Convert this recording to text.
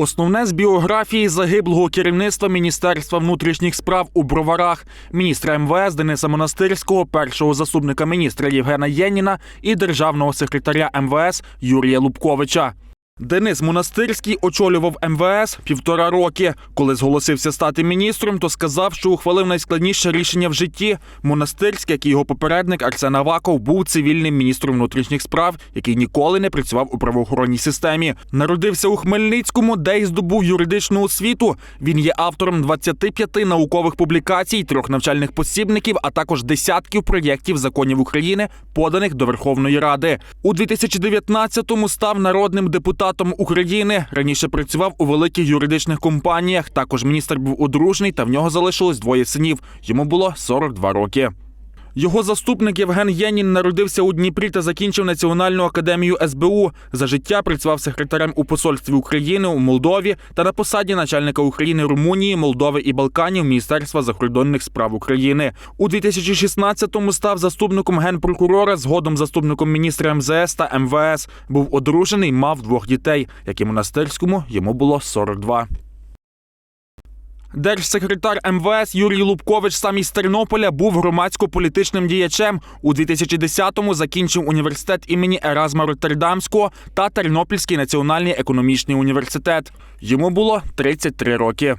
Основне з біографії загиблого керівництва Міністерства внутрішніх справ у Броварах, міністра МВС Дениса Монастирського, першого заступника міністра Євгена Єніна і державного секретаря МВС Юрія Лубковича. Денис Монастирський очолював МВС півтора роки. Коли зголосився стати міністром, то сказав, що ухвалив найскладніше рішення в житті. Монастирський, як і його попередник Арсен Аваков, був цивільним міністром внутрішніх справ, який ніколи не працював у правоохоронній системі. Народився у Хмельницькому, де й здобув юридичну освіту. Він є автором 25 наукових публікацій, трьох навчальних посібників, а також десятків проєктів законів України, поданих до Верховної Ради. У 2019-му став народним депутатом України. Раніше працював у великих юридичних компаніях. Також міністр був одружений, та в нього залишилось двоє синів. Йому було 42 роки. Його заступник Євген Єнін народився у Дніпрі та закінчив Національну академію СБУ. За життя працював секретарем у посольстві України у Молдові та на посаді начальника України Румунії, Молдови і Балканів Міністерства закордонних справ України. У 2016-му став заступником генпрокурора, згодом заступником міністра МЗС та МВС. Був одружений, мав двох дітей. Як і монастирському, йому було 42. Держсекретар МВС Юрій Лубкович сам із Тернополя був громадсько-політичним діячем. У 2010-му закінчив університет імені Еразма Роттердамського та Тернопільський національний економічний університет. Йому було 33 роки.